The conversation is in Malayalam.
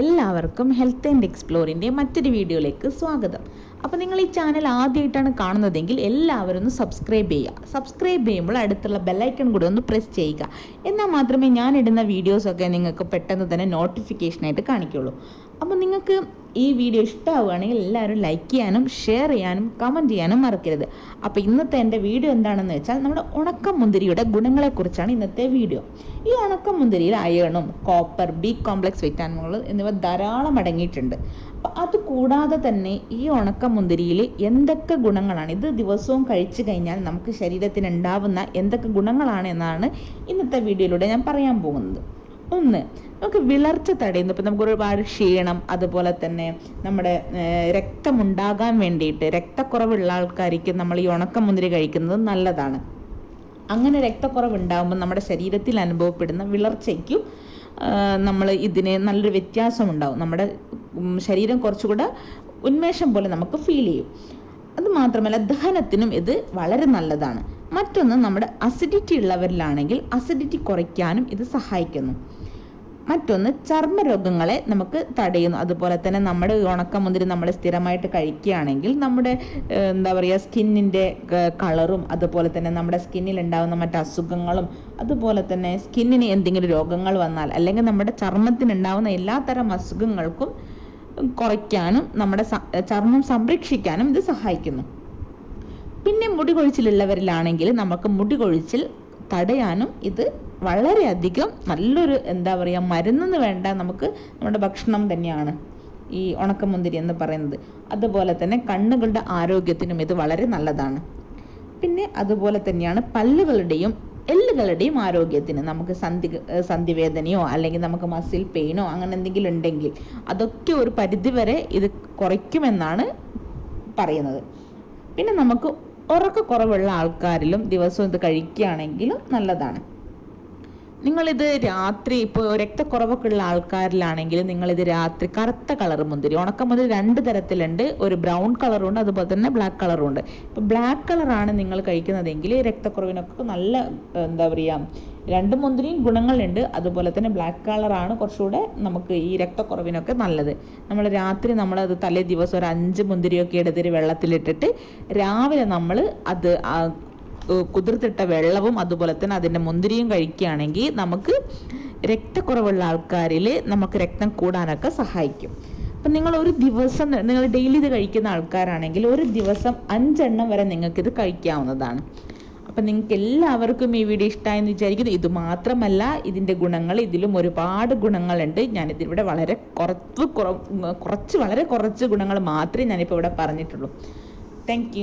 എല്ലാവർക്കും ഹെൽത്ത് ആൻഡ് എക്സ്പ്ലോറിന്റെ മറ്റൊരു വീഡിയോയിലേക്ക് സ്വാഗതം. അപ്പോൾ നിങ്ങൾ ഈ ചാനൽ ആദ്യമായിട്ടാണ് കാണുന്നതെങ്കിൽ എല്ലാവരും ഒന്ന് സബ്സ്ക്രൈബ് ചെയ്യുക. സബ്സ്ക്രൈബ് ചെയ്യുമ്പോൾ അടുത്തുള്ള ബെല്ലൈക്കൺ കൂടെ ഒന്ന് പ്രസ് ചെയ്യുക. എന്നാൽ മാത്രമേ ഞാൻ ഇടുന്ന വീഡിയോസൊക്കെ നിങ്ങൾക്ക് പെട്ടെന്ന് തന്നെ നോട്ടിഫിക്കേഷനായിട്ട് കാണിക്കുള്ളൂ. അപ്പോൾ നിങ്ങൾക്ക് ഈ വീഡിയോ ഇഷ്ടമാവുകയാണെങ്കിൽ എല്ലാവരും ലൈക്ക് ചെയ്യാനും ഷെയർ ചെയ്യാനും കമന്റ് ചെയ്യാനും മറക്കരുത്. അപ്പോൾ ഇന്നത്തെ എന്റെ വീഡിയോ എന്താണെന്ന് വെച്ചാൽ നമ്മുടെ ഉണക്കമുന്തിരിയുടെ ഗുണങ്ങളെക്കുറിച്ചാണ് ഇന്നത്തെ വീഡിയോ ഈ ഉണക്കമുന്തിരിയിൽ അയണും കോപ്പർ ബി കോംപ്ലക്സ് വിറ്റാമിനുകൾ എന്നിവ ധാരാളം അടങ്ങിയിട്ടുണ്ട്. അപ്പം അത് കൂടാതെ തന്നെ ഈ ഉണക്കമുന്തിരിയിൽ എന്തൊക്കെ ഗുണങ്ങളാണ്? ഇത് ദിവസവും കഴിച്ചു കഴിഞ്ഞാൽ നമുക്ക് ശരീരത്തിന് ഉണ്ടാവുന്ന എന്തൊക്കെ ഗുണങ്ങളാണ് എന്നാണ് ഇന്നത്തെ വീഡിയോയിലൂടെ ഞാൻ പറയാൻ പോകുന്നത്. ഒന്ന് നമുക്ക് വിളർച്ച തടയുന്നു. ഇപ്പം നമുക്ക് ഒരുപാട് ക്ഷീണം അതുപോലെ തന്നെ നമ്മുടെ രക്തം രക്തമുണ്ടാകാൻ വേണ്ടിയിട്ട് രക്തക്കുറവുള്ള ആൾക്കാർക്ക് നമ്മൾ ഈ ഉണക്കമുന്തിരി കഴിക്കുന്നത് നല്ലതാണ്. അങ്ങനെ രക്തക്കുറവ് ഉണ്ടാകുമ്പോൾ നമ്മുടെ ശരീരത്തിൽ അനുഭവപ്പെടുന്ന വിളർച്ചയ്ക്കും നമ്മൾ ഇതിന് നല്ലൊരു വ്യത്യാസം ഉണ്ടാവും നമ്മുടെ ശരീരം കുറച്ചുകൂടെ ഉന്മേഷം പോലെ നമുക്ക് ഫീൽ ചെയ്യും. അത് മാത്രമല്ല ദഹനത്തിനും ഇത് വളരെ നല്ലതാണ്. മറ്റൊന്ന് നമ്മുടെ അസിഡിറ്റി ഉള്ളവരിലാണെങ്കിൽ അസിഡിറ്റി കുറയ്ക്കാനും ഇത് സഹായിക്കുന്നു. മറ്റൊന്ന് ചർമ്മരോഗങ്ങളെ നമുക്ക് തടയുന്നു. അതുപോലെ തന്നെ നമ്മുടെ ഉണക്കമുന്തിരി നമ്മൾ സ്ഥിരമായിട്ട് കഴിക്കുകയാണെങ്കിൽ നമ്മുടെ എന്താ പറയുക സ്കിന്നിന്റെ കളറും അതുപോലെ തന്നെ നമ്മുടെ സ്കിന്നിൽ ഉണ്ടാകുന്ന മറ്റ് അസുഖങ്ങളും അതുപോലെ തന്നെ സ്കിന്നിന് എന്തെങ്കിലും രോഗങ്ങൾ വന്നാൽ അല്ലെങ്കിൽ നമ്മുടെ ചർമ്മത്തിന് ഉണ്ടാകുന്ന എല്ലാത്തരം അസുഖങ്ങൾക്കും കുറയ്ക്കാനും നമ്മുടെ ചർമ്മം സംരക്ഷിക്കാനും ഇത് സഹായിക്കുന്നു. പിന്നെ മുടി കൊഴിച്ചിലുള്ളവരിലാണെങ്കിൽ നമുക്ക് മുടി കൊഴിച്ചിൽ തടയാനും ഇത് വളരെയധികം നല്ലൊരു എന്താ പറയുക മരുന്നെന്ന് വേണ്ട നമുക്ക് നമ്മുടെ ഭക്ഷണം തന്നെയാണ്. ഈ ഉണക്കമുന്തിരി എന്ന് പറയുന്നത്. അതുപോലെ തന്നെ കണ്ണുകളുടെ ആരോഗ്യത്തിനും ഇത് വളരെ നല്ലതാണ്. പിന്നെ അതുപോലെ തന്നെയാണ് പല്ലുകളുടെയും എല്ലുകളുടെയും ആരോഗ്യത്തിന് നമുക്ക് സന്ധി സന്ധിവേദനയോ അല്ലെങ്കിൽ നമുക്ക് മസിൽ പെയിനോ അങ്ങനെ എന്തെങ്കിലും ഉണ്ടെങ്കിൽ അതൊക്കെ ഒരു പരിധിവരെ ഇത് കുറയ്ക്കുമെന്നാണ് പറയുന്നത്. പിന്നെ നമുക്ക് ഉറക്കക്കുറവുള്ള ആൾക്കാരിലും ദിവസവും ഇത് കഴിക്കുകയാണെങ്കിലും നല്ലതാണ്. നിങ്ങളിത് രാത്രി ഇപ്പോൾ രക്തക്കുറവൊക്കെ ഉള്ള ആൾക്കാരിലാണെങ്കിൽ നിങ്ങളിത് രാത്രി കറുത്ത കളർ മുന്തിരി ഉണക്കമുന്തിരി രണ്ട് തരത്തിലുണ്ട്. ഒരു ബ്രൗൺ കളറുണ്ട് അതുപോലെ തന്നെ ബ്ലാക്ക് കളറും ഉണ്ട് ഇപ്പോൾ ബ്ലാക്ക് കളറാണ് നിങ്ങൾ കഴിക്കുന്നതെങ്കിൽ രക്തക്കുറവിനൊക്കെ നല്ല എന്താ പറയുക രണ്ട് മുന്തിരിയും ഗുണങ്ങളുണ്ട്. അതുപോലെ തന്നെ ബ്ലാക്ക് കളറാണ് കുറച്ചുകൂടെ നമുക്ക് ഈ രക്തക്കുറവിനൊക്കെ നല്ലത്. നമ്മൾ രാത്രി നമ്മൾ അത് തലേ ദിവസം ഒരു അഞ്ച് മുന്തിരിയൊക്കെ എടുത്തിട്ട് വെള്ളത്തിലിട്ടിട്ട് രാവിലെ നമ്മൾ അത് കുതിർത്തിട്ട വെള്ളവും അതുപോലെ തന്നെ അതിന്റെ മുന്തിരിയും കഴിക്കുകയാണെങ്കിൽ നമുക്ക് രക്തക്കുറവുള്ള ആൾക്കാരിൽ നമുക്ക് രക്തം കൂടാനൊക്കെ സഹായിക്കും. അപ്പം നിങ്ങൾ ഒരു ദിവസം നിങ്ങൾ ഡെയിലി ഇത് കഴിക്കുന്ന ആൾക്കാരാണെങ്കിൽ ഒരു ദിവസം അഞ്ചെണ്ണം വരെ നിങ്ങൾക്ക് ഇത് കഴിക്കാവുന്നതാണ്. അപ്പം നിങ്ങൾക്ക് എല്ലാവർക്കും ഈ വീഡിയോ ഇഷ്ടമായെന്ന് വിചാരിക്കുന്നു. ഇത് മാത്രമല്ല ഇതിന്റെ ഗുണങ്ങൾ ഇതിലും ഒരുപാട് ഗുണങ്ങളുണ്ട്. ഞാനിതിവിടെ വളരെ കുറച്ച് കുറച്ച് വളരെ കുറച്ച് ഗുണങ്ങൾ മാത്രമേ ഞാനിപ്പോൾ ഇവിടെ പറഞ്ഞിട്ടുള്ളൂ. താങ്ക്